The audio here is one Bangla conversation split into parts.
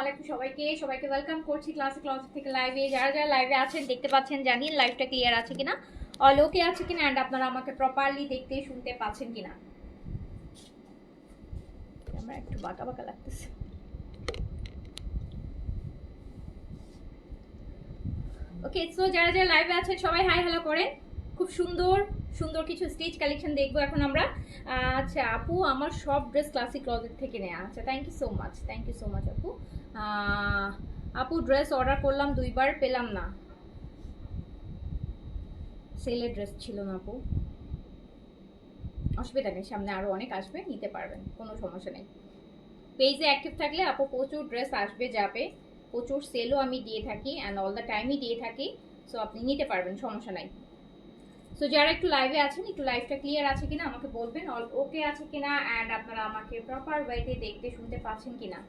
আলাইকুম সবাইকে। সবাইকে ওয়েলকাম করছি লাইভে যারা যারা লাইভে আছেন, দেখতে পাচ্ছেন, জানি লাইভটা ক্লিয়ার আছে কিনা। আছে কিনা অ্যান্ড আপনারা আমাকে প্রপারলি দেখতে, শুনতে পাচ্ছেন কিনা। আমার একটু বাঁকা বাঁকা লাগতেছে। ওকে সো যারা যারা লাইভে আছেন, সবাই হাই হ্যালো করেন। খুব সুন্দর সুন্দর কিছু স্টিচ কালেকশন দেখব এখন আমরা। আচ্ছা আপু, আমার সব ড্রেস ক্লাসিক ক্লজেট থেকে নেওয়া আচ্ছা thank you so much thank you so much আপু। আপু ড্রেস অর্ডার করলাম, দুইবার পেলাম না। সেলের ড্রেস ছিল না আপু। অসুবিধা নেই, সামনে আরও অনেক আসবে, নিতে পারবেন, কোনো সমস্যা নেই। পেজে অ্যাক্টিভ থাকলে আপু প্রচুর ড্রেস আসবে, যাবে। প্রচুর সেলও আমি দিয়ে থাকি অ্যান্ড অল দ্য টাইমই দিয়ে থাকি সো আপনি নিতে পারবেন, সমস্যা নাই। সো যারা একটু লাইভে আছেন, একটু লাইভটা ক্লিয়ার আছে কিনা, আমাকে বলবেন অল ওকে আছে কিনা অ্যান্ড আপনারা আমাকে প্রপার ওয়েতে দেখতে, শুনতে পাচ্ছেন কিনা।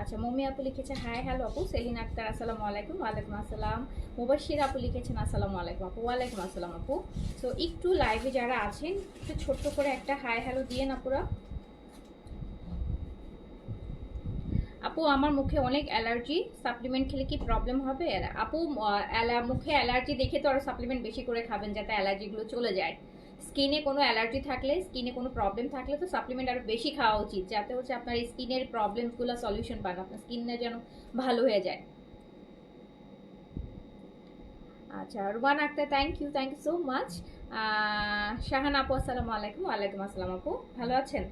আচ্ছা মমি আপু লিখেছে হাই হ্যালো আপু। সেলিন আক্তার, আসসালামু আলাইকুম। ওয়ালাইকুম আসসালাম। মুবাশির আপু লিখেছেন, আসসালামু আলাইকুম আপু। ওয়ালাইকুম আসসালাম আপু। সো একটু লাইভে যারা আছেন, একটু ছোট্ট করে একটা হাই হ্যালো দিয়ে না পুরা আপু, আমার মুখে অনেক অ্যালার্জি। সাপ্লিমেন্ট খেলে কি প্রবলেম হবে? আপু মুখে অ্যালার্জি দেখে তো আরও সাপ্লিমেন্ট বেশি করে খাবেন যাতে অ্যালার্জিগুলো চলে যায়। স্কিনে কোনো অ্যালার্জি থাকলে স্কিনে কোনো প্রবলেম থাকলে তো সাপ্লিমেন্ট আরও বেশি খাওয়া উচিত, যাতে হচ্ছে আপনার স্কিনের প্রবলেমসগুলো সলিউশন পান, আপনার স্কিনটা যেন ভালো হয়ে যায়। আচ্ছা Ruman Akter thank you thank you so much Shahan আপু, আসসালামু আলাইকুম। ওয়ালাইকুম আসসালাম আপু। ভালো আছেন?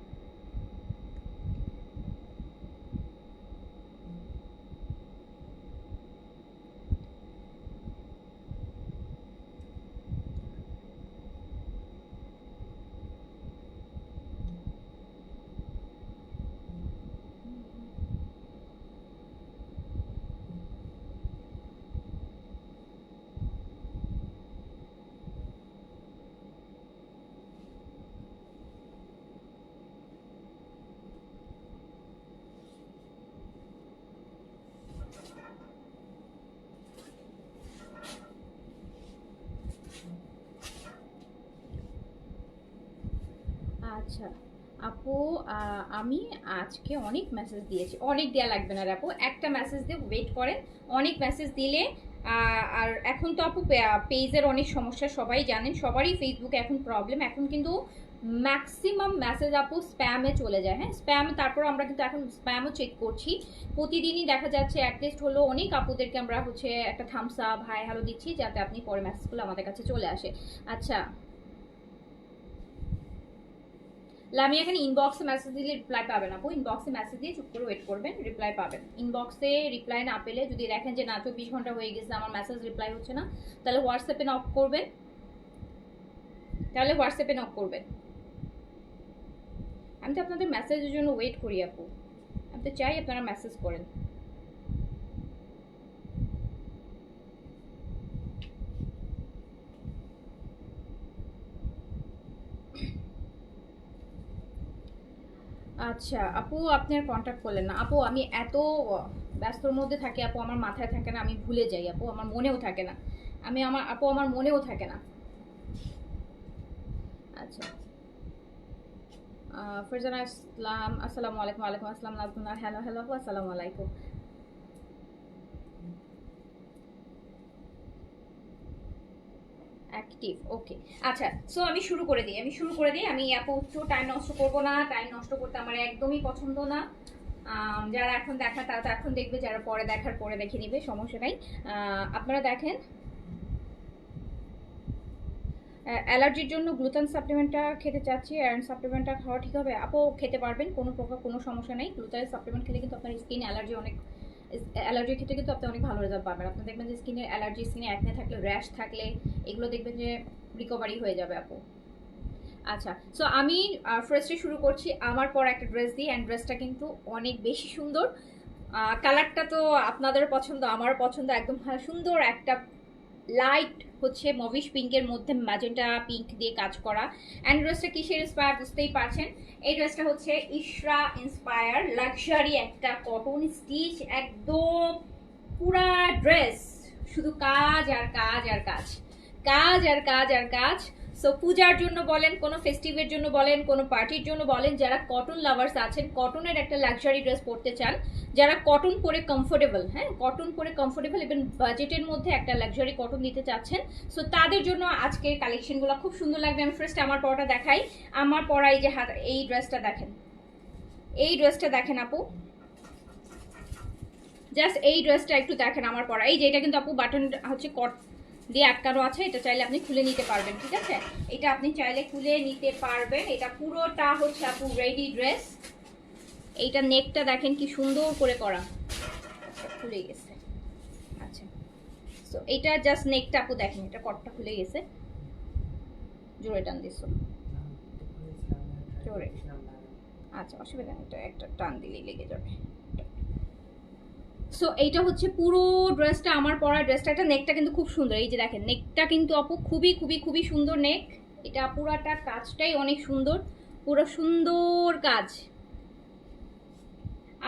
আচ্ছা। আপু আমি আজকে অনেক মেসেজ দিয়েছি। অনেক দেওয়া লাগবে না আপু। একটা মেসেজ দিয়ে ওয়েট করেন। অনেক মেসেজ দিলে আর এখন তো আপু পেজের অনেক সমস্যা, সবাই জানেন। সবারই ফেসবুকে এখন প্রবলেম এখন কিন্তু ম্যাক্সিমাম মেসেজ আপু স্প্যামে চলে যায়। হ্যাঁ স্প্যাম তারপর আমরা কিন্তু এখন স্প্যামও চেক করছি। প্রতিদিনই দেখা যাচ্ছে অ্যাটলিস্ট হলো অনেক আপুদেরকে আমরা হচ্ছে একটা থামস হাই হ্যালো দিচ্ছি, যাতে আপনি পরে মেসেজগুলো আমাদের কাছে চলে আসে। আচ্ছা লামি এখানে ইনবক্সে মেসেজ দিলে রিপ্লাই পাবেন আপু ইনবক্সে মেসেজ দিয়ে চুপ করে ওয়েট করবেন রিপ্লাই পাবেন। ইনবক্সে রিপ্লাই না পেলে যদি দেখেন যে, না চব্বিশ ঘণ্টা হয়ে গেছে, আমার মেসেজ রিপ্লাই হচ্ছে না, তাহলে হোয়াটসঅ্যাপে নক করবেন। তাহলে হোয়াটসঅ্যাপে নক করবেন। আমি তো আপনাদের মেসেজের জন্য ওয়েট করি, আপু। আমি তো চাই আপনারা মেসেজ করেন। আচ্ছা আপু আপনি আর কন্ট্যাক্ট করলেন না। আপু, আমি এত ব্যস্তর মধ্যে থাকি, আপু আমার মাথায় থাকে না, আমি ভুলে যাই, আপু আমার মনেও থাকে না। আমি আমার, আপু আমার মনেও থাকে না। আচ্ছা। ফরজানা ইসলাম আসসালামু আলাইকুম আলাইকুম আসসালাম হ্যালো হ্যালো, আপু, আসসালামু আলাইকুম। অ্যাক্টিভ ওকে আচ্ছা সো আমি শুরু করে দিই, আমি শুরু করে দিই, আমি আপু টাইম নষ্ট করব না টাইম নষ্ট করতে আমার একদমই পছন্দ না। যারা এখন দেখা তারা তো এখন দেখবে, যারা পরে দেখার, পরে দেখে নিবে, সমস্যা নাই। আপনারা দেখেন অ্যালার্জির জন্য গ্লুটেন সাপ্লিমেন্টটা খেতে চাচ্ছি অ্যান্ড সাপ্লিমেন্টটা খাওয়া ঠিক হবে। আপু খেতে পারবেন, কোনো প্রকার কোনো সমস্যা নেই। গ্লুটেনের সাপ্লিমেন্ট খেলে কিন্তু আপনার স্কিন অ্যালার্জি অনেক অ্যালার্জির ক্ষেত্রে কিন্তু আপনি অনেক ভালো রেজাল্ট পাবেন। আপনি দেখবেন যে স্কিনের অ্যালার্জি স্কিনে অ্যাকনে থাকলে র্যাশ থাকলে, এগুলো দেখবেন যে রিকভারি হয়ে যাবে আপু। আচ্ছা সো আমি ফার্স্টে শুরু করছি। আমার পর একটা ড্রেস দিই অ্যান্ড ড্রেসটা কিন্তু অনেক বেশি সুন্দর। কালারটা তো আপনাদের পছন্দ আমার পছন্দ। একদম সুন্দর একটা লাইট হচ্ছে মভিশ পিঙ্কের মধ্যে ম্যাজেন্টা পিঙ্ক দিয়ে কাজ করা। অ্যান্ড ড্রেসটা কিসের ইন্সপায়ার বুঝতেই পারছেন? এই ড্রেসটা হচ্ছে ইশরা ইন্সপায়ার লাক্সারি একটা কটন স্টিচ একদম পুরা ড্রেস শুধু কাজ আর কাজ আর কাজ। কাজ আর কাজ আর কাজ সো পূজার জন্য বলেন, কোনো ফেস্টিভের জন্য বলেন, কোনো পার্টির জন্য বলেন, যারা কটন লাভার্স আছেন কটনের একটা লাক্সারি ড্রেস পরতে চান, যারা কটন পরে কমফোর্টেবল হ্যাঁ কটন পরে কমফোর্টেবল এবং বাজেটের মধ্যে একটা লাক্সারি কটন নিতে চাচ্ছেন সো তাদের জন্য আজকের কালেকশনগুলো খুব সুন্দর লাগবে। আমি ফার্স্ট আমার পরাটা দেখাই। আমার পরা এই যে হাত, এই ড্রেসটা দেখেন। এই ড্রেসটা দেখেন আপু। জাস্ট এই ড্রেসটা একটু দেখেন আমার পরা। এই যে এটা কিন্তু আপু বাটন হচ্ছে দিয়ে আটকানো আছে, এটা চাইলে আপনি খুলে নিতে পারবেন, ঠিক আছে? এটা আপনি চাইলে খুলে নিতে পারবেন। এটা পুরোটা হচ্ছে আপু রেডি ড্রেস এইটা নেকটা দেখেন কি সুন্দর করে করা। খুলে গেছে। আচ্ছা। সো এটা জাস্ট নেকটা আপু দেখেন, এটা কটটা খুলে গেছে। জোরে টান দিস জোরে। আচ্ছা অসুবিধা নেই, এটা একটা টান দিলেই লেগে যাবে। সো এইটা হচ্ছে পুরো ড্রেসটা আমার পরা ড্রেসটা এটা নেকটা কিন্তু খুব সুন্দর। এই যে দেখেন নেকটা কিন্তু আপু খুবই খুবই খুবই সুন্দর নেক এটা পুরাটা কাজটাই অনেক সুন্দর। পুরো সুন্দর কাজ।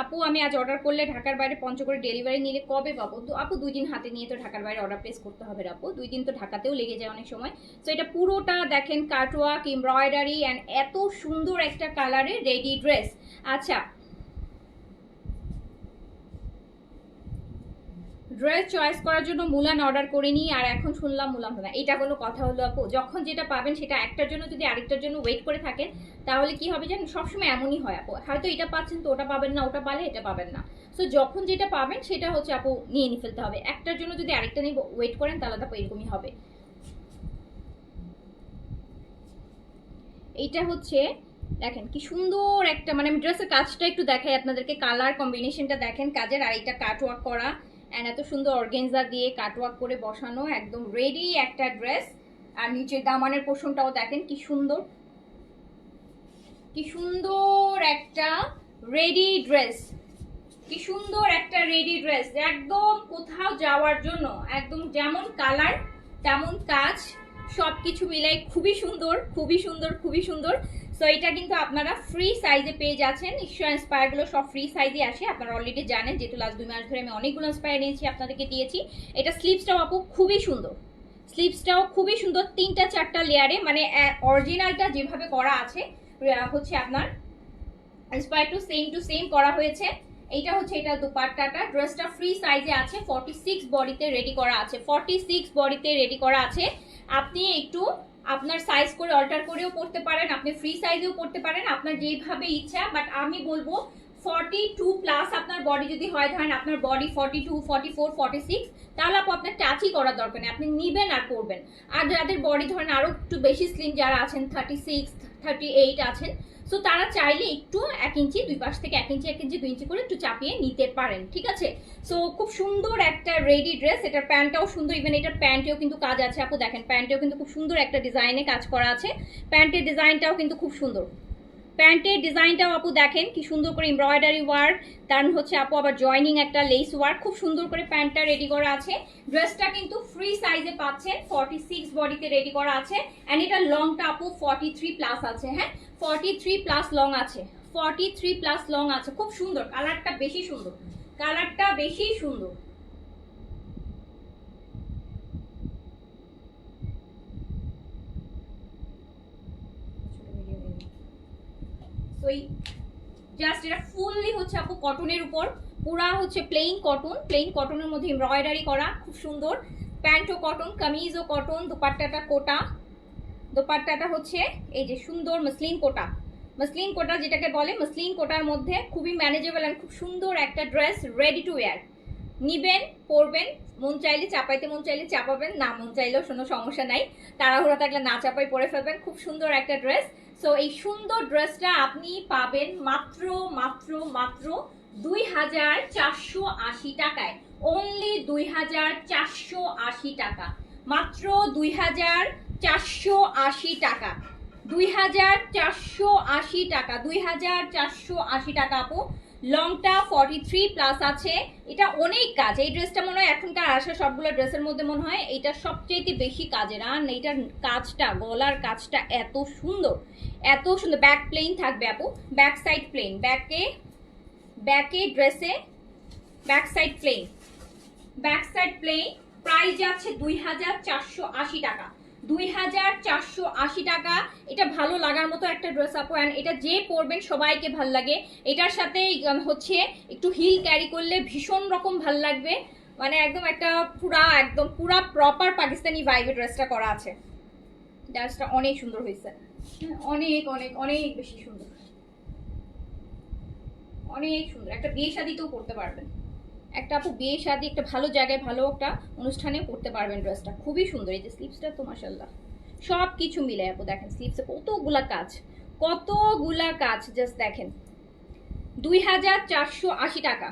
আপু, আমি আজ অর্ডার করলে ঢাকার বাইরে পঞ্চগড়ে ডেলিভারি নিলে কবে পাবো? তো আপু, দুই দিন হাতে নিয়ে তো ঢাকার বাইরে অর্ডার প্লেস করতে হবে আপু। দুই দিন তো ঢাকাতেও লেগে যায় অনেক সময়। তো এটা পুরোটা দেখেন কাটওয়ার্ক এমব্রয়ডারি অ্যান্ড এত সুন্দর একটা কালারে রেডি ড্রেস আচ্ছা ড্রেস চয়েস করার জন্য মুলান অর্ডার করে নিই, আর এখন শুনলাম মুলান হবে এটা কোনো কথা হলো আপু। যখন যেটা পাবেন সেটা একটার জন্য যদি আরেকটার জন্য ওয়েট করে থাকেন, তাহলে কি হবে জানেন? সবসময় এমনই হয় আপু। হয়তো এটা পাচ্ছেন তো ওটা পাবেন না, ওটা পালে এটা পাবেন না। সো যখন যেটা পাবেন সেটা হচ্ছে আপু নিয়ে নিয়ে ফেলতে হবে। একটার জন্য যদি আরেকটা নিয়ে ওয়েট করেন, তাহলে তো আপু এরকমই হবে। এইটা হচ্ছে, দেখেন কি সুন্দর একটা মানে আমি ড্রেসের কাজটা একটু দেখাই আপনাদেরকে কালার কম্বিনেশনটা দেখেন কাজের, আর এটা কাটওয়ার্ক করা। অ্যান্ড এত সুন্দর অর্গেনজা দিয়ে কাটওয়ার্ক করে বসানো, একদম রেডি একটা ড্রেস আর নিচে দামানের পোষণটাও দেখেন কি সুন্দর। কি সুন্দর একটা রেডি ড্রেস কি সুন্দর একটা রেডি ড্রেস একদম কোথাও যাওয়ার জন্য, একদম যেমন কালার তেমন কাজ, সবকিছু মিলাই খুবই সুন্দর খুবই সুন্দর খুবই সুন্দর। সো এটা কিন্তু আপনারা ফ্রি সাইজে পেয়ে যাচ্ছেন। ঈশ্বর ইন্সপায়ারগুলো সব ফ্রি সাইজে আসে আপনারা অলরেডি জানেন, যেহেতু লাস্ট দুই মাস ধরে আমি অনেকগুলো ইন্সপায়ার নিয়েছি আপনাদেরকে দিয়েছি। এটা স্লিপসটাও আপু খুবই সুন্দর। স্লিপসটাও খুবই সুন্দর, তিনটা চারটা লেয়ারে মানে অরিজিনালটা যেভাবে করা আছে হচ্ছে আপনার inspire to same to same করা হয়েছে। এইটা হচ্ছে এটা দুপাট্টাটা। ড্রেসটা ফ্রি সাইজে আছে ফর্টি সিক্স বডিতে রেডি করা আছে। ফর্টি সিক্স বডিতে রেডি করা আছে। আপনি একটু আপনার সাইজ করে অল্টার করেও পড়তে পারেন, আপনি ফ্রি সাইজেও পড়তে পারেন, আপনার যেইভাবে ইচ্ছা বাট আমি বলব ফর্টি টু প্লাস আপনার বডি যদি হয়, ধরেন আপনার body forty two forty four forty six তাহলে আপু আপনার টাচই করার দরকার নেই, আপনি নিবেন আর করবেন আর যাদের বডি ধরেন আরও একটু বেশি স্লিম যারা আছেন থার্টি সিক্স থার্টি এইট আছেন। সো তারা চাইলে একটু এক ইঞ্চি, দুই পাশ থেকে এক ইঞ্চি এক ইঞ্চি, দুই ইঞ্চি করে একটু চাপিয়ে নিতে পারেন, ঠিক আছে? সো খুব সুন্দর একটা রেডি ড্রেস এটার প্যান্টটাও সুন্দর ইভেন এটার প্যান্টেও কিন্তু কাজ আছে। আপু, দেখেন, প্যান্টেও কিন্তু খুব সুন্দর একটা ডিজাইনে কাজ করা আছে। প্যান্টের ডিজাইনটাও কিন্তু খুব সুন্দর। প্যান্টের ডিজাইনটাও আপু দেখেন, কি সুন্দর করে এমব্রয়ডারি ওয়ার্ক তার হচ্ছে আপু আবার জয়নিং একটা লেস ওয়ার্ক খুব সুন্দর করে প্যান্টটা রেডি করা আছে। ড্রেসটা কিন্তু ফ্রি সাইজে পাচ্ছেন ফর্টি সিক্স বডিতে রেডি করা আছে। অ্যান্ড এটা লংটা আপু ফর্টি থ্রি প্লাস আছে হ্যাঁ? ফর্টি থ্রি প্লাস লং আছে। ফর্টি থ্রি প্লাস লং আছে। খুব সুন্দর কালারটা বেশি সুন্দর। কালারটা বেশি সুন্দর। তো এই জাস্ট এটা ফুললি হচ্ছে আপু কটনের উপর। পুরা হচ্ছে প্লেন কটন প্লেন কটনের মধ্যে এমব্রয়ডারি করা, খুব সুন্দর। প্যান্টও কটন কামিজও কটন দোপাট্টাটা কোটা। দোপাট্টাটা হচ্ছে এই যে সুন্দর মসলিন কোটা। মসলিন কোটা যেটাকে বলে মসলিন কোটার মধ্যে খুবই ম্যানেজেবল অ্যান্ড খুব সুন্দর একটা ড্রেস রেডি টু ওয়্যার নিবেন, পরবেন, মন চাইলে চাপাইতে মন চাইলে চাপাবেন, না মন চাইলেও কোনো সমস্যা নাই। তাড়াহুড়া থাকলে না চাপাই পরে ফেলবেন। খুব সুন্দর একটা ড্রেস সো এই সুন্দর ড্রেসটা আপনি পাবেন মাত্র মাত্র মাত্র দুই হাজার চারশো আশি টাকায়। অনলি দুই হাজার চারশো আশি টাকা। মাত্র দুই হাজার চারশো আশি টাকা। দুই হাজার চারশো আশি টাকা, দুই হাজার চারশো আশি টাকা আপু। লংটা ফর্টি থ্রি প্লাস আছে। এটা অনেক কাজ। এই ড্রেসটা মনে হয় এখনকার আসা সবগুলো ড্রেসের মধ্যে মনে হয় এটা সবচেয়ে বেশি কাজের। আর এইটার কাজটা, গলার কাজটা এত সুন্দর। এত সুন্দর। ব্যাক প্লেন থাকবে আপু। ব্যাক সাইড প্লেন ব্যাকে ব্যাকে ড্রেসে back side plain back side plain price যাচ্ছে দুই হাজার চারশো আশি টাকা। দুই হাজার চারশো আশি টাকা। এটা ভালো লাগার মতো একটা ড্রেস আপু। অ্যান্ড এটা যে পরবেন, সবাইকে ভালো লাগে। এটার সাথে হচ্ছে একটু হিল ক্যারি করলে ভীষণ রকম ভালো লাগবে। মানে একদম একটা পুরা, একদম পুরা প্রপার পাকিস্তানি ভাইবের ড্রেসটা করা আছে। ড্রেসটা অনেক সুন্দর হয়েছে। অনেক অনেক অনেক বেশি সুন্দর। অনেক সুন্দর। একটা বিয়ে শাদিতেও পরতে পারবেন। একটা আপু বিয়ে, শাদি, একটা ভালো জায়গায় ভালো একটা অনুষ্ঠানে পড়তে পারবেন ড্রেসটা খুবই সুন্দর। এই যে স্লিপসটা তো মাসাল্লাহ সব কিছু মিলে আপু দেখেন স্লিপসে কতগুলা কাজ কতগুলা কাজ জাস্ট দেখেন। দুই হাজার চারশো আশি টাকা।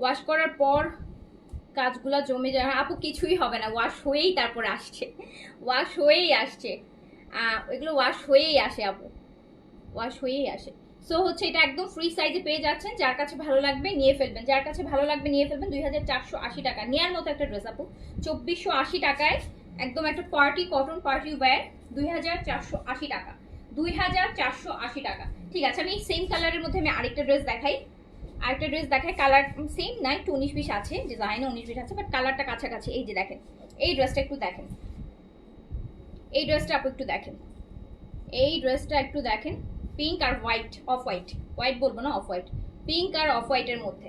ওয়াশ করার পর কাজগুলা জমে যায়। আপু কিছুই হবে না। ওয়াশ হয়েই তারপর আসছে। ওয়াশ হয়েই আসছে। এগুলো ওয়াশ হয়েই আসে আপু। ওয়াশ হয়েই আসে। সো হচ্ছে এটা একদম ফ্রি সাইজে পেয়ে যাচ্ছেন। যার কাছে ভালো লাগবে নিয়ে ফেলবেন। যার কাছে ভালো লাগবে নিয়ে ফেলবেন দুই হাজার চারশো আশি টাকা। নেওয়ার মতো একটা ড্রেস আপু। চব্বিশশো টাকায় একদম একটা পার্টি কটন পার্টি ওয়্যার দুই হাজার চারশো আশি টাকা। দুই হাজার চারশো আশি টাকা। ঠিক আছে, আমি সেম কালারের মধ্যে আমি আরেকটা ড্রেস দেখাই। আরেকটা ড্রেস দেখাই। কালার সেম না একটু উনিশ বিশ আছে। ডিজাইনে উনিশ বিশ আছে বাট কালারটা কাছাকাছি। এই যে দেখেন, এই ড্রেসটা একটু দেখেন। এই ড্রেসটা আপু একটু দেখেন। এই ড্রেসটা একটু দেখেন। পিঙ্ক আর হোয়াইট অফ হোয়াইট হোয়াইট বলব না অফ হোয়াইট পিঙ্ক আর অফ হোয়াইটের মধ্যে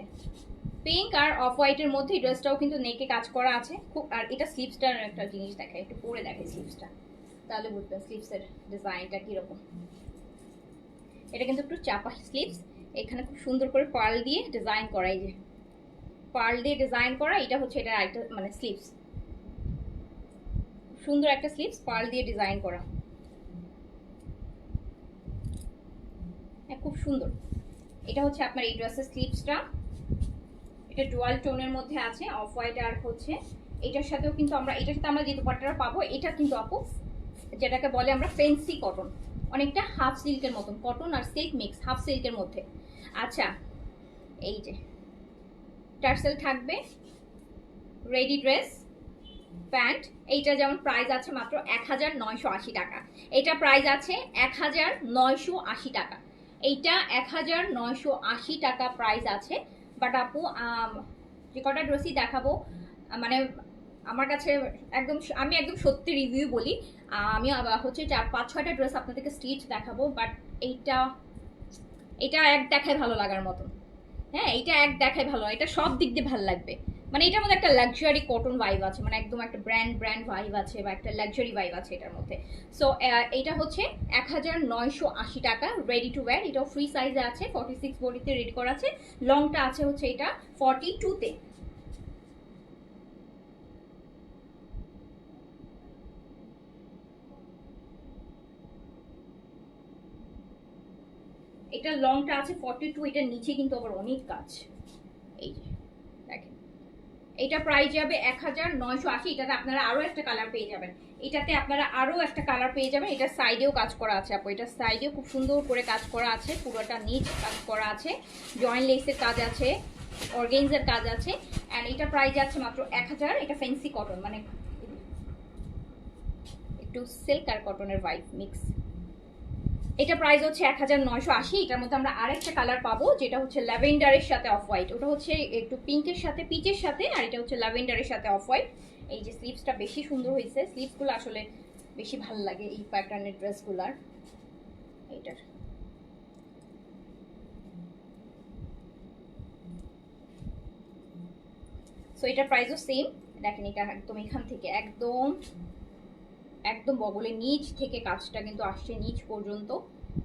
পিঙ্ক আর অফ হোয়াইটের মধ্যে এই ড্রেসটাও কিন্তু নেকে কাজ করা আছে, খুব, আর এটা স্লিপসটার একটা জিনিস দেখায়, একটু পরে দেখে স্লিপসটা তাহলে বুঝবেন স্লিপসের ডিজাইনটা কীরকম। এটা কিন্তু একটু চাপা স্লিপস এখানে খুব সুন্দর করে পার্ল দিয়ে ডিজাইন করা, এই যে পার্ল দিয়ে ডিজাইন করা, এটা হচ্ছে এটা একটা মানে স্লিপস সুন্দর একটা স্লিপস পার্ল দিয়ে ডিজাইন করা হ্যাঁ খুব সুন্দর। এটা হচ্ছে আপনার এই ড্রেসের স্লিপসটা এটা ডুয়াল টোনের মধ্যে আছে অফ হোয়াইট আর হচ্ছে এটার সাথেও কিন্তু আমরা, এটার সাথে আমরা যে দুপাট্টাটা পাবো, এটা কিন্তু আপু, যেটাকে বলে আমরা ফেন্সি কটন অনেকটা হাফ সিল্কের মতন কটন আর সিল্ক মিক্স হাফ সিল্কের মধ্যে। আচ্ছা এই যে টার্সেল থাকবে রেডি ড্রেস প্যান্ট এইটা যেমন প্রাইস আছে মাত্র এক হাজার নয়শো আশি টাকা। এটা প্রাইস আছে এক হাজার নয়শো আশি টাকা। এইটা এক হাজার নয়শো আশি টাকা প্রাইস আছে। বাট আপু যে কটা ড্রেসই দেখাবো মানে আমার কাছে একদম আমি একদম সত্যি রিভিউ বলি। আমি হচ্ছে চার, পাঁচ, ছয়টা ড্রেস আপনাদেরকে স্টিচ দেখাবো বাট এইটা এটা এক দেখায় ভালো লাগার মতন। হ্যাঁ এইটা এক দেখায় ভালো, এটা সব দিক দিয়ে ভালো লাগবে। মানে এটার মধ্যে একটা লাক্সারি কটন ভাইব আছে মানে একদম একটা ব্র্যান্ড ব্র্যান্ড ভাইব আছে বা একটা লাক্সারি ভাইব আছে এটার মধ্যে। সো এটা হচ্ছে এক হাজার নয়শো আশি টাকা রেডি টু ওয়্যার এটাও ফ্রি সাইজে আছে ফর্টি সিক্স বডিতে রেডি করা আছে। লংটা আছে হচ্ছে এটা ফর্টি টুতে এটা লংটা আছে ফর্টি টু এটার নিচে কিন্তু আবার অনেক কাজ। এই যে। এটা প্রাইস যাবে এক হাজার নয়শো আশি, এটাতে আপনারা আরও একটা কালার পেয়ে যাবেন। এটাতে আপনারা আরও একটা কালার পেয়ে যাবেন। এটার সাইডেও কাজ করা আছে, আপু। এটার সাইডেও খুব সুন্দর করে কাজ করা আছে, পুরোটা নিচ কাজ করা আছে। জয়েন্ট লেসের কাজ আছে অর্গেন্সের কাজ আছে। অ্যান্ড এটা প্রাইস আছে মাত্র এক হাজার এটা ফেন্সি কটন মানে একটু সিল্ক আর কটনের হোয়াইট মিক্স এটা প্রাইস হচ্ছে এক হাজার নয়শো আশি, এটার মধ্যে আমরা আরেকটা কালার পাবো, যেটা হচ্ছে ল্যাভেন্ডারের সাথে অফ হোয়াইট ওটা হচ্ছে একটু পিঙ্কের সাথে পিচের সাথে, আর এটা হচ্ছে ল্যাভেন্ডারের সাথে অফ হোয়াইট এই যে স্লিভসটা বেশি সুন্দর হয়েছে স্লিভসগুলো আসলে বেশি ভালো লাগে এই প্যাটার্নের ড্রেসগুলার এইটার। সো এটার প্রাইসও সেম দেখেন, এটা একদম এখান থেকে, একদম একদম বগলের নিচ থেকে কাজটা কিন্তু আসছে নিচ পর্যন্ত।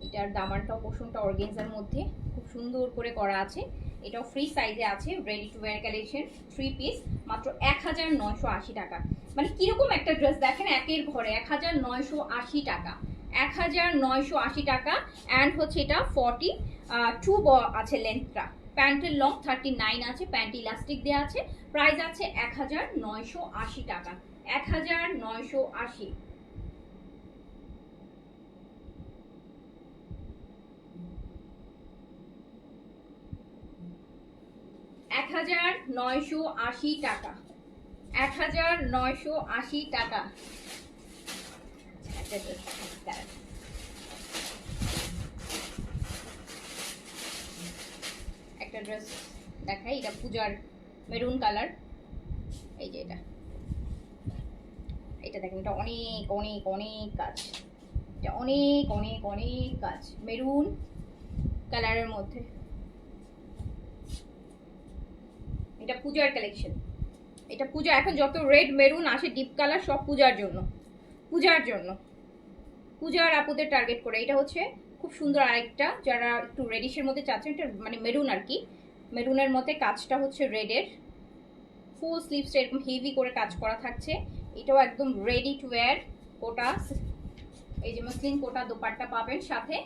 এটার দামানটাও পোষণটা অর্গেন্সার মধ্যে খুব সুন্দর করে করা আছে। এটাও ফ্রি সাইজে আছে ready to wear collection three piece মাত্র এক হাজার নয়শো আশি টাকা। মানে কীরকম একটা ড্রেস দেখেন, একের ঘরে এক হাজার নয়শো আশি টাকা। এক হাজার নয়শো আশি টাকা অ্যান্ড হচ্ছে এটা ফর্টি টু ব আছে লেন্থটা প্যান্টের লং থার্টি নাইন আছে প্যান্ট ইলাস্টিক দেওয়া আছে। প্রাইস আছে এক হাজার নয়শো আশি টাকা। এক হাজার নয়শো আশি। এক হাজার নয়শো আশি টাকা। এক হাজার নয়শো আশি টাকা। দাঁড়ান। একটা ড্রেস দেখাই, এটা পূজার মেরুন কালার এই যে এটা। এটা দেখেন, এটা অনেক অনেক অনেক কাজ। এটা অনেক অনেক অনেক কাজ। মেরুন কালারের মধ্যে। এটা পূজার কালেকশন এটা পূজা, এখন যত রেড মেরুন আসে ডিপ কালার সব পূজার জন্য। পূজার জন্য। পূজার আপুদের টার্গেট করে। এটা হচ্ছে খুব সুন্দর আরেকটা, যারা একটু রেডিশের মধ্যে চাচ্ছেন, এটা মানে মেরুন আর কি। মেরুনের মধ্যে কাজটা হচ্ছে রেডের ফুল স্লিভসটা এরকম হেভি করে কাজ করা থাকছে। এটাও একদম রেডি টু ওয়্যার কোটা। এই যে মসলিন কোটা দোপাট্টা পাবেন সাথে।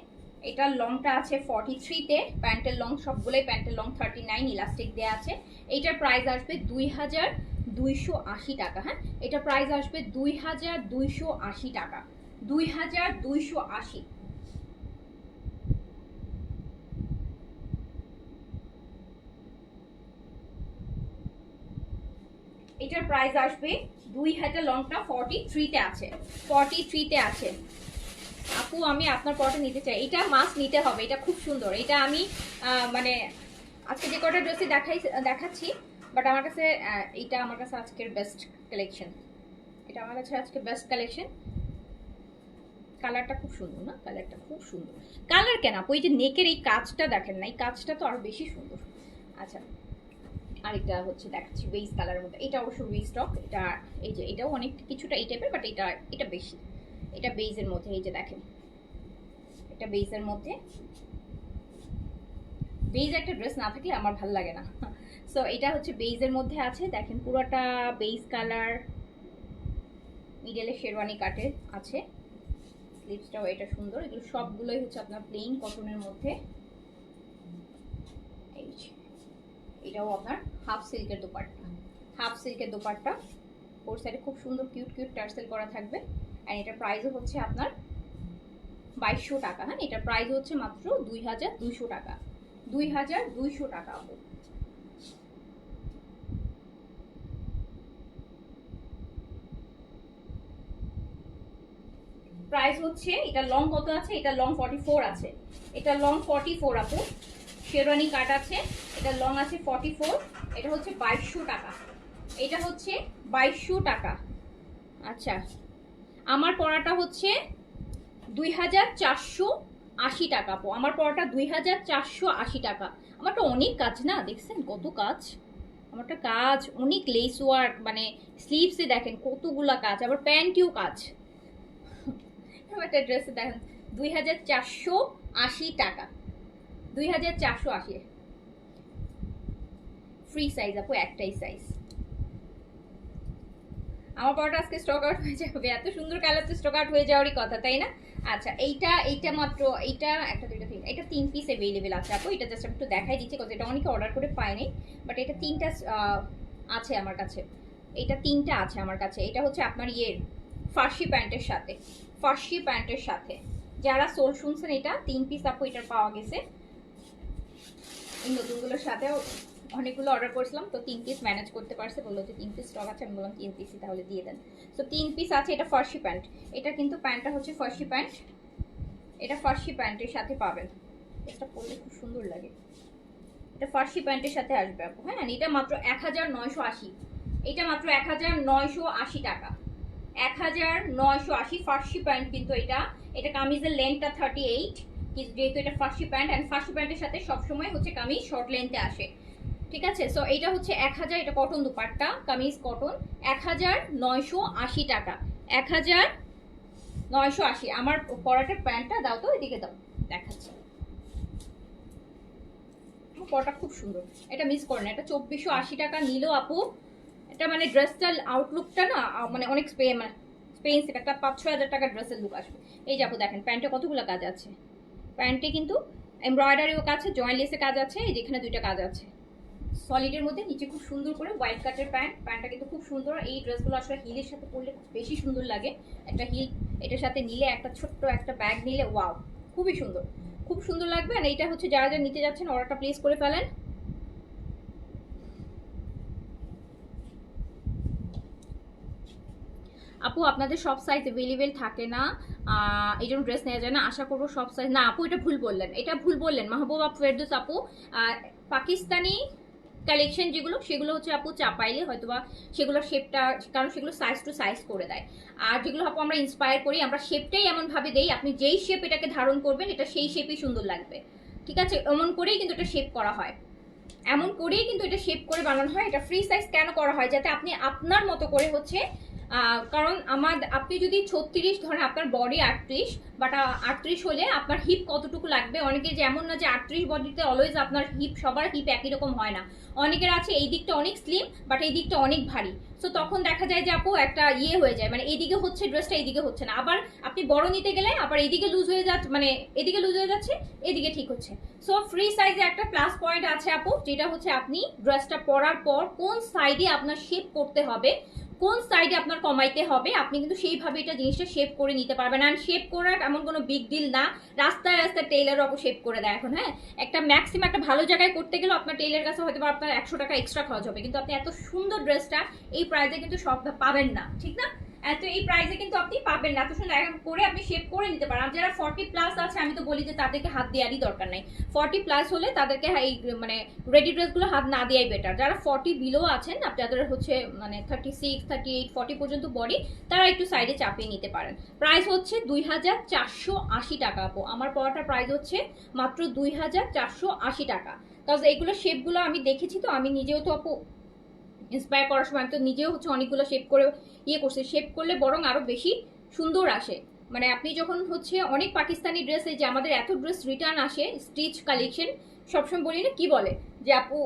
এটার লংটা আছে ফর্টি থ্রিতে প্যান্টের লং সবগুলোই প্যান্টের লং থার্টি নাইন ইলাস্টিক দেওয়া আছে। এইটার প্রাইস আসবে দুই হাজার দুইশো আশি টাকা হ্যাঁ? এটা প্রাইস আসবে দুই হাজার দুইশো আশি টাকা। দুই হাজার দুইশো আশি। এটার প্রাইস আসবে, দুই হাজার লংটা ফর্টি থ্রিতে আছে। ফর্টি থ্রিতে আছে। আপু, আমি আপনার পরটা নিতে চাই। এটা মাস্ক নিতে হবে, এটা খুব সুন্দর। এটা আমি মানে আজকে যে কটা ড্রেসে দেখাই, দেখাচ্ছি বাট আমার কাছে এটা আমার কাছে আজকের বেস্ট কালেকশন এটা আমার কাছে আজকে বেস্ট কালেকশন কালারটা খুব সুন্দর, না? কালারটা খুব সুন্দর। কালার কেন আপু? এই যে নেকের এই কাজটা দেখেন না, এই কাজটা তো আরও বেশি সুন্দর। আচ্ছা আরেকটা হচ্ছে দেখাচ্ছি বেস কালারের মধ্যে। এটা অবশ্য রিস্টক এটা, এই যে, এটাও অনেক, কিছুটা এই টাইপের বাট এটা এটা বেশি। এটা বেজের মধ্যে, এই যে দেখেন। এটা বেজের মধ্যে। বেজ একটা ড্রেস না থাকলে আমার ভালো লাগে না। সো এটা হচ্ছে বেজের মধ্যে আছে। দেখেন, পুরোটা বেজ কালার মিডলে শেরওয়ানি কাটের আছে। স্লিপসটাও এটা সুন্দর। এগুলো সবগুলোই হচ্ছে আপনার প্লেন কটনের মধ্যে। এটাও আপনার হাফ সিল্কের দোপাট্টা। হাফ সিল্কের দোপাট্টা। ওর সাইডে খুব সুন্দর কিউট কিউট টার্সেল করা থাকবে। অ্যান্ড এটার প্রাইসও হচ্ছে আপনার বাইশশো টাকা। হ্যাঁ এটার প্রাইস হচ্ছে মাত্র দুই হাজার দুইশো টাকা। দুই হাজার দুইশো টাকা। প্রাইস হচ্ছে, এটা লং কত আছে? এটা লং ফর্টি ফোর আছে। এটা লং ফর্টি ফোর আপু। শেরওয়ানি কাট আছে। এটা লং আছে ফর্টি ফোর এটা হচ্ছে বাইশশো টাকা। এটা হচ্ছে বাইশশো টাকা। আচ্ছা। আমার পড়াটা হচ্ছে দুই হাজার চারশো আশি টাকা আমার পড়াটা দুই হাজার চারশো আশি টাকা। আমারটা অনেক কাজ না, দেখছেন কত কাজ? আমারটা কাজ, অনেক লেস ওয়ার্ক মানে স্লিভসে দেখেন কতগুলা কাজ, আবার প্যান্টিও কাজ। একটা ড্রেসে দেখেন, দুই হাজার চারশো আশি টাকা। দুই হাজার চারশো আশি। ফ্রি সাইজ আপু, একটাই সাইজ আমার পরটা আজকে স্টক আউট হয়ে যাবে। এত সুন্দর কালার তো স্টক আউট হয়ে যাওয়ারই কথা, তাই না? আচ্ছা এইটা এইটা মাত্র, এইটা একটা, দুইটা তিন এটা তিন পিস অ্যাভেলেবেল আছে আপু। এটা জাস্ট আমি একটু দেখাই দিচ্ছি কারণ এটা অনেকে অর্ডার করে পায়নি বাট এটা তিনটা আছে আমার কাছে। এটা তিনটা আছে আমার কাছে। এটা হচ্ছে আপনার ইয়ের ফার্সি প্যান্টের সাথে। ফার্সি প্যান্টের সাথে। যারা সোল শুনছেন এটা, তিন পিস আপু, এটার পাওয়া গেছে। এই নতুনগুলোর সাথেও অনেকগুলো অর্ডার করেছিলাম, তো তিন পিস ম্যানেজ করতে পারছে, বলল যে তিন পিস স্টক আছে, আমি বললাম তিন পিসই তাহলে দিয়ে দেন। তো তিন পিস আছে, এটা ফার্সি প্যান্ট এটা কিন্তু প্যান্টটা হচ্ছে ফার্সি প্যান্ট এটা ফার্সি প্যান্টের সাথে পাবেন। এটা পরলে খুব সুন্দর লাগে। এটা ফার্সি প্যান্টের সাথে আসবে আপু হ্যাঁ? এটা মাত্র এক হাজার নয়শো আশি। এটা মাত্র এক হাজার নয়শো আশি টাকা। এক হাজার নয়শো আশি ফার্সি প্যান্ট কিন্তু এটা। এটা কামিজের লেন্থটা থার্টি এইট যেহেতু এটা ফার্সি প্যান্ট অ্যান্ড ফার্সি প্যান্টের সাথে সবসময় হচ্ছে কামিজ শর্ট লেন্থে আসে। ঠিক আছে? সো এটা হচ্ছে এক হাজার, এটা কটন দুপাট্টা, কামিজ কটন, এক হাজার নয়শো আশি টাকা। এক হাজার নয়শো আশি। আমার পরাটার প্যান্টটা দাও তো, এদিকে দাও, দেখাচ্ছি। পরাটা খুব সুন্দর। এটা মিস করেন এটা চব্বিশশো আশি টাকা নিল আপু। এটা মানে ড্রেসটার আউটলুকটা না মানে অনেক স্পে মানে এক্সপেন্সিভ একটা পাঁচ, ছয় হাজার টাকার ড্রেসের লুক আসবে। এই যাব দেখেন, প্যান্টে কতগুলো কাজ আছে? প্যান্টে কিন্তু এমব্রয়ডারিও কাজ আছে জয়েন্ট লেসে কাজ আছে, এই যেখানে দুইটা কাজ আছে। সলিডের মধ্যে, নিচে খুব সুন্দর করে হোয়াইট কাটের প্যান্ট প্যান্টটা কিন্তু খুব সুন্দর। এই ড্রেসগুলো আসলে হিলের সাথে পরলে বেশি সুন্দর লাগে। একটা হিল এটার সাথে নিলে, একটা ছোট্ট একটা ব্যাগ নিলে ওয়াও খুবই সুন্দর। খুব সুন্দর লাগবে। আর এইটা হচ্ছে যারা যারা নিতে যাচ্ছেন অর্ডারটা প্লেস করে ফেলেন। আপু, আপনাদের সব সাইজ অ্যাভেলেবেল থাকে না। এই জন্য ড্রেস নেওয়া যায় না। আশা করব সব সাইজ না, আপু, এটা ভুল বললেন। এটা ভুল বললেন। মাহবুব আপ, ফেরদুস আপু। পাকিস্তানি কালেকশন যেগুলো, সেগুলো হচ্ছে আপু চাপাইলে হয়তো বা সেগুলো শেপটা কারণ সেগুলো সাইজ টু সাইজ করে দেয়। আর যেগুলো আপু আমরা ইন্সপায়ার করি, আমরা শেপটাই এমনভাবে দেই, আপনি যেই শেপ এটাকে ধারণ করবেন, এটা সেই শেপই সুন্দর লাগবে। ঠিক আছে? এমন করেই কিন্তু এটা শেপ করা হয়। এমন করেই কিন্তু এটা শেপ করে বানানো হয়, এটা ফ্রি সাইজ কেন করা হয়? যাতে আপনি আপনার মতো করে হচ্ছে কারণ আমার, আপনি যদি ছত্রিশ, ধরেন আপনার বডি আটত্রিশ বাট আটত্রিশ হলে আপনার হিপ কতটুকু লাগবে? অনেকে যেমন না যে আটত্রিশ বডিতে অলওয়েজ আপনার হিপ সবার হিপ একই রকম হয় না। অনেকের আছে এই দিকটা অনেক স্লিম বাট এই দিকটা অনেক ভারী। সো তখন দেখা যায় যে আপু একটা ইয়ে হয়ে যায় মানে এইদিকে হচ্ছে ড্রেসটা এইদিকে হচ্ছে না। আবার আপনি বড় নিতে গেলে আবার এইদিকে লুজ হয়ে যাচ্ছে মানে এদিকে লুজ হয়ে যাচ্ছে, এদিকে ঠিক হচ্ছে। সো ফ্রি সাইজে একটা প্লাস পয়েন্ট আছে আপু, যেটা হচ্ছে আপনি ড্রেসটা পরার পর কোন সাইডে আপনার শেপ করতে হবে। কোন সাইডে আপনার কমাইতে হবে, আপনি কিন্তু সেইভাবে এটা জিনিসটা শেপ করে নিতে পারবেন। আর শেপ করার এমন কোনো বিগ ডিল না। রাস্তায় রাস্তায় টেইলার অপু শেপ করে দেয় এখন হ্যাঁ? একটা ম্যাক্সিমাম একটা ভালো জায়গায় করতে গেলে আপনার টেইলার কাছে হয়তো আপনার একশো টাকা এক্সট্রা খরচ হবে। কিন্তু আপনি এত সুন্দর ড্রেসটা এই প্রাইসে কিন্তু সব পাবেন না, ঠিক না? এত এই প্রাইসে কিন্তু আপনি পাবেন না। এত সুন্দর করে আপনি শেপ করে নিতে পারেন। যারা ফর্টি প্লাস আছে, আমি তো বলি যে তাদেরকে হাত দেওয়ারই দরকার নাই। ফর্টি প্লাস হলে তাদেরকে এই মানে রেডি ড্রেসগুলো হাত না দেওয়াই বেটার যারা ফর্টি বিলো আছেন আপনাদের হচ্ছে মানে thirty six thirty eight forty পর্যন্ত বডি তারা একটু সাইডে চাপিয়ে নিতে পারেন। প্রাইস হচ্ছে দুই হাজার চারশো আশি টাকা, আপু। আমার পড়াটার প্রাইস হচ্ছে মাত্র দুই হাজার চারশো আশি টাকা। কারণ এইগুলো শেপগুলো আমি দেখেছি তো, আমি নিজেও তো, আপু ইন্সপায়ার করার সময় আমি তো নিজেও হচ্ছে অনেকগুলো শেপ করে ইয়ে করছি। শেপ করলে বরং আরও বেশি সুন্দর আসে। মানে আপনি যখন হচ্ছে অনেক পাকিস্তানি ড্রেসে যে আমাদের এত ড্রেস রিটার্ন আসে স্টিচ কালেকশন সবসময় বলি না, কি বলে? যে আপু,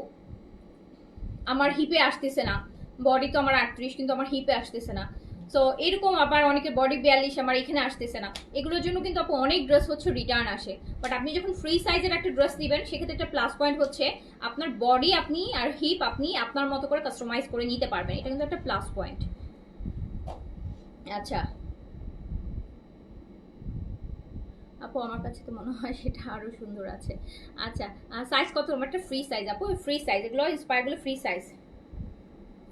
আমার হিপে আসতেছে না। বডি তো আমার আটত্রিশ, কিন্তু আমার হিপে আসতেছে না। সো এরকম আবার অনেকের বডি বিয়াল্লিশ আমার এখানে আসতেছে না। এগুলোর জন্য কিন্তু আপু অনেক ড্রেস হচ্ছে রিটার্ন আসে। বাট আপনি যখন ফ্রি সাইজের একটা ড্রেস নেবেন, সেক্ষেত্রে একটা প্লাস পয়েন্ট হচ্ছে, আপনার বডি আপনি আর হিপ আপনি আপনার মতো করে কাস্টমাইজ করে নিতে পারবেন। এটা কিন্তু একটা প্লাস পয়েন্ট আচ্ছা। আপু, আমার কাছে তো মনে হয় সেটা আরও সুন্দর আছে। আচ্ছা সাইজ কত? একটা ফ্রি সাইজ আপু ফ্রি সাইজ এগুলো ইন্সপায়ারগুলো free size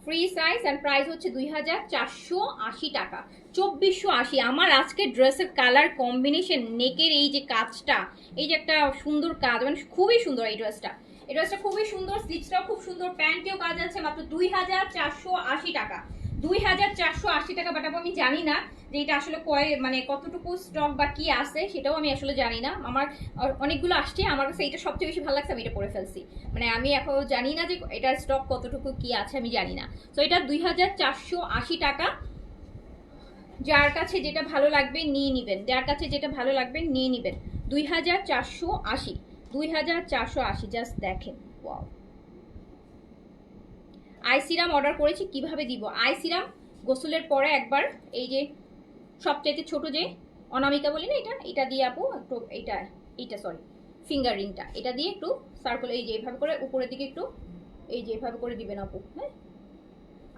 free size and price হচ্ছে দুই হাজার চারশো আশি টাকা। চব্বিশশো আশি। আমার আজকে ড্রেসের কালার কম্বিনেশন নেকের এই যে কাজটা, এই যে একটা সুন্দর কাজ মানে খুবই সুন্দর এই ড্রেসটা এই ড্রেসটা খুবই সুন্দর স্লিপসটাও খুব সুন্দর, প্যান্টেও কাজ আছে মাত্র দুই হাজার চারশো আশি টাকা। দুই হাজার চারশো আশি টাকা বাট আমি জানি না যে এটা আসলে কয় মানে কতটুকু স্টক বা কি আছে, সেটাও আমি আসলে জানি না। আমার অনেকগুলো আসছে। আমার কাছে এটা সবচেয়ে বেশি ভালো লাগছে, আমি এটা পরে ফেলছি। মানে আমি এখন জানি না যে এটার স্টক কতটুকু, কি আছে, আমি জানি না। তো এটা দুই হাজার চারশো আশি টাকা। যার কাছে যেটা ভালো লাগবে, নিয়ে নিবেন। যার কাছে যেটা ভালো লাগবে, নিয়ে নিবেন। দুই হাজার চারশো আশি। দুই হাজার চারশো আশি জাস্ট দেখেন। ওয়াও আই সিরাম অর্ডার করেছি, কীভাবে দিব? আই সিরাম গোসলের পরে একবার এই যে সবচাইতে ছোট যে অনামিকা বলি না এটা? এটা দিয়ে আপু একটু এইটা এইটা সরি ফিঙ্গার রিংটা এটা দিয়ে একটু সার্কুল এই যে এইভাবে করে উপরের দিকে একটু এই যে এইভাবে করে দিবেন আপু হ্যাঁ?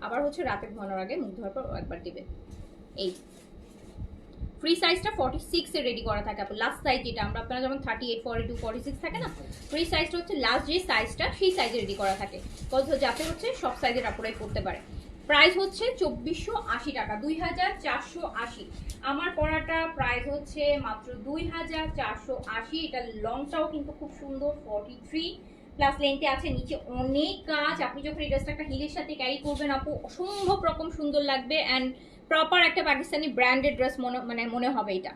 আবার হচ্ছে রাতে ঘুমানোর আগে মুখ ধোয়ার পর একবার দিবেন। এই ফ্রি সাইজটা ফর্টি সিক্সে রেডি করা থাকে। আপু লাস্ট সাইজ যেটা, আমরা আপনারা যেমন thirty eight forty two forty six থাকে না ফ্রি সাইজটা হচ্ছে লাস্ট যে সাইজটা সেই সাইজে রেডি করা থাকে। কত যাতে হচ্ছে সব সাইজের আপুরাই পড়তে পারে। প্রাইস হচ্ছে চব্বিশশো আশি টাকা, দুই হাজার চারশো আশি। আমার পড়াটা প্রাইস হচ্ছে মাত্র দুই হাজার চারশো আশি। এটা লংটাও কিন্তু খুব সুন্দর ফর্টি থ্রি প্লাস লেন্থে আছে। নিচে অনেক কাজ। আপনি যখন এই ড্রেসটা একটা হিলের সাথে ক্যারি করবেন, আপু, অসম্ভব রকম সুন্দর লাগবে। অ্যান্ড প্রপার একটা পাকিস্তানি ব্র্যান্ডেড ড্রেস মনে মানে মনে হবে এটা।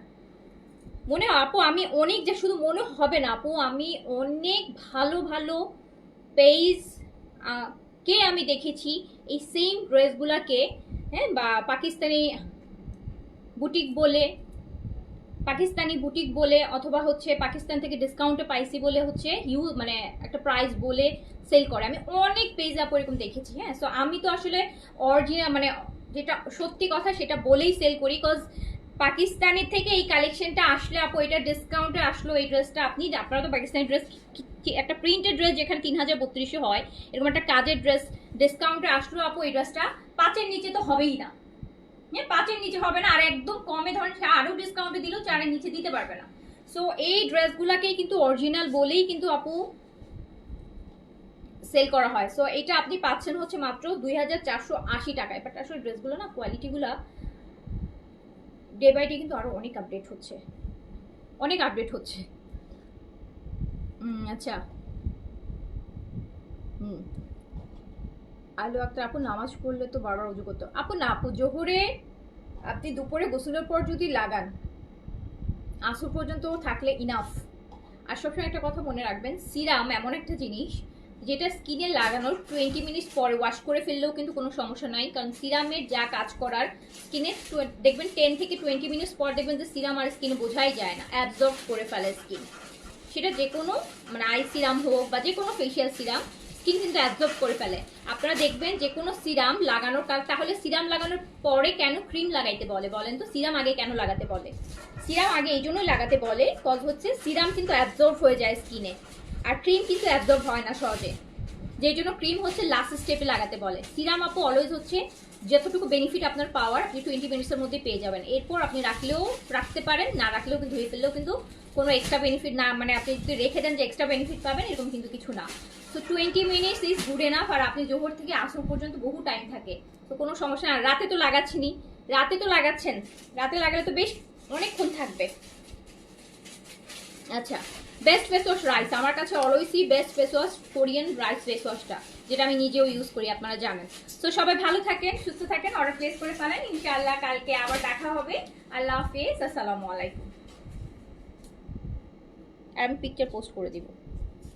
মনে আপু, আমি অনেক যে শুধু মনে হবে না, আপু, আমি অনেক ভালো ভালো পেজ কে আমি দেখেছি, এই সেম ড্রেসগুলাকে হ্যাঁ বা পাকিস্তানি বুটিক বলে পাকিস্তানি বুটিক বলে, অথবা হচ্ছে পাকিস্তান থেকে ডিসকাউন্টে পাইছি বলে হচ্ছে হিউ মানে একটা প্রাইস বলে সেল করে। আমি অনেক পেজ আপ এরকম দেখেছি হ্যাঁ সো আমি তো আসলে অরিজিনাল মানে যেটা সত্যি কথা সেটা বলেই সেল করি কজ পাকিস্তানের থেকে এই কালেকশনটা আসলে আপু, এটা ডিসকাউন্টে আসলো, এই ড্রেসটা আপনি, আপনারা তো পাকিস্তানি ড্রেস একটা প্রিন্টেড ড্রেস যেখানে তিন হাজার বত্রিশে হয়, এরকম একটা কাজের ড্রেস ডিসকাউন্টে আসলো আপু, এই ড্রেসটা পাঁচের নিচে তো হবেই না। হ্যাঁ পাঁচের নিচে হবে না, আর একদম কমে ধরেন সে আরও ডিসকাউন্টে দিলেও চারের নিচে দিতে পারবে না। সো এই ড্রেসগুলোকেই কিন্তু অরিজিনাল বলেই কিন্তু আপু সেল করা হয়। সো এটা আপনি পাচ্ছেন হচ্ছে মাত্র দুই হাজার চারশো আশি টাকায়। বাট আসলে ড্রেসগুলো না কোয়ালিটিগুলো ডে বাই ডে কিন্তু আরও অনেক আপডেট হচ্ছে। অনেক আপডেট হচ্ছে। আচ্ছা। হুম। আলু আক্তার, আপু নামাজ পড়লে তো বারবার উজু করতো আপু না, আপু, জোহরে আপনি দুপুরে গোসলের পর যদি লাগান, আসর পর্যন্ত থাকলে ইনাফ আর সবসময় একটা কথা মনে রাখবেন, সিরাম এমন একটা জিনিস যেটা স্কিনে লাগানোর টোয়েন্টি মিনিটস পরে ওয়াশ করে ফেললেও কিন্তু কোনো সমস্যা নাই। কারণ সিরামের যা কাজ করার স্কিনে দেখবেন টেন থেকে টোয়েন্টি মিনিটস পর দেখবেন যে সিরাম আর স্কিনে বোঝাই যায় না অ্যাবজর্ব করে ফেলে স্কিন সেটা যে কোনো মানে আই সিরাম হোক বা যে কোনো ফেসিয়াল সিরাম স্কিন কিন্তু অ্যাবজর্ব করে ফেলে। আপনারা দেখবেন যে কোনো সিরাম লাগানোর কাজ তাহলে সিরাম লাগানোর পরে কেন ক্রিম লাগাইতে বলে? বলেন তো, সিরাম আগে কেন লাগাতে বলে? সিরাম আগে এই জন্যই লাগাতে বলে কজ হচ্ছে সিরাম কিন্তু অ্যাবজর্ব হয়ে যায় স্কিনে আর ক্রিম কিন্তু অ্যাবজর্ব হয় না সহজে। যেই জন্য ক্রিম হচ্ছে লাস্ট স্টেপে লাগাতে বলে। সিরাম আপু অলওয়েজ হচ্ছে যতটুকু বেনিফিট আপনার পাওয়ার, আপনি টোয়েন্টি মিনিটসের মধ্যে পেয়ে যাবেন। এরপর আপনি রাখলেও রাখতে পারেন, না রাখলেও কিন্তু ধুয়ে ফেললেও কিন্তু কোনো এক্সট্রা বেনিফিট না মানে আপনি যদি রেখে দেন যে এক্সট্রা বেনিফিট পাবেন, এরকম কিন্তু কিছু না। তো twenty minutes is good enough আর আপনি জোহর থেকে আসর পর্যন্ত বহু টাইম থাকে। তো কোনো সমস্যা না, রাতে তো লাগাচ্ছেনি রাতে তো লাগাচ্ছেন। রাতে লাগালে তো বেশ অনেকক্ষণ থাকবে। আচ্ছা বেস্ট ফেস ওয়াশ রাইস আমার কাছে অলওয়েজই best face wash Korean rice face ওয়াশটা যেটা আমি নিজেও ইউজ করি, আপনারা জানেন। তো সবাই ভালো থাকেন, সুস্থ থাকেন অর্ডার প্লেস করে ফেলেন। ইনশাআল্লাহ কালকে আবার দেখা হবে। আল্লাহ হাফেজ, আসসালামু আলাইকুম। আমি পিকচার পোস্ট করে দিব।